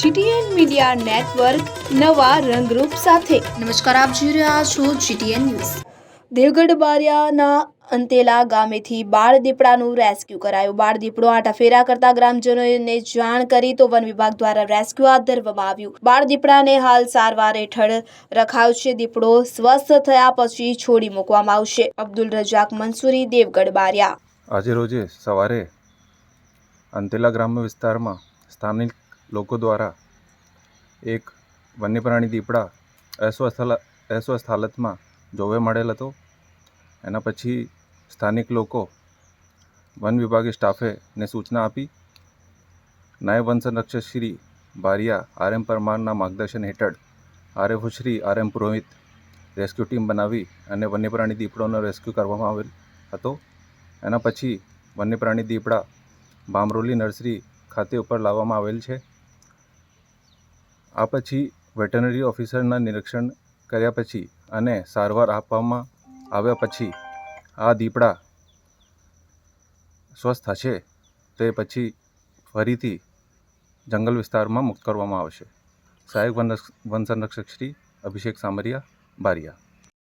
GTN media network નવા રંગરૂપ સાથે. નમસ્કાર આપ જોઈ રહ્યા છો જીટીએન ન્યૂઝ. દેવગઢ બારિયાના અંતેલા ગામેથી બાળ દીપડાનું રેસ્ક્યુ કરાયું. બાળ દીપડો આટા ફેરા કરતા ગ્રામજનોને જાણ કરી તો વન વિભાગ દ્વારા રેસ્ક્યુ હાથ ધરવામાં આવ્યું. બાળ દીપડાને હાલ સારવાર હેઠળ રખાયો છે. દીપડો સ્વસ્થ થયા પછી છોડી મૂકવામાં આવશે. અબ્દુલ રજાક મંસૂરી દેવગઢ બારિયા આજે રોજે સવારે અંતેલા ગ્રામ્ય વિસ્તારમાં સ્થાનિક લોકો દ્વારા એક વન્યપ્રાણી દીપડા અસ્વસ્થ અસ્વસ્થ હાલતમાં જોવા મળેલ હતો. એના પછી સ્થાનિક લોકો વન વિભાગી સ્ટાફે ને સૂચના આપી. નાયબ વન સંરક્ષક શ્રી બારિયા આર એમ પરમારના માર્ગદર્શન હેઠળ RFO Shri R M Purohit rescue team બનાવી અને વન્યપ્રાણી દીપડોનો રેસ્ક્યુ કરવામાં આવેલ હતો. એના પછી વન્યપ્રાણી દીપડા બામરોલી નર્સરી ખાતે ઉપર લાવવામાં આવેલ છે. આ પછી વેટરનરી ઓફિસરના નિરીક્ષણ કર્યા પછી અને સારવાર આપવામાં આવ્યા પછી આ દીપડા સ્વસ્થ થશે તે પછી ફરીથી જંગલ વિસ્તારમાં મુક્ત કરવામાં આવશે. સહાયક વન સંરક્ષક શ્રી અભિષેક સામરિયા બારિયા.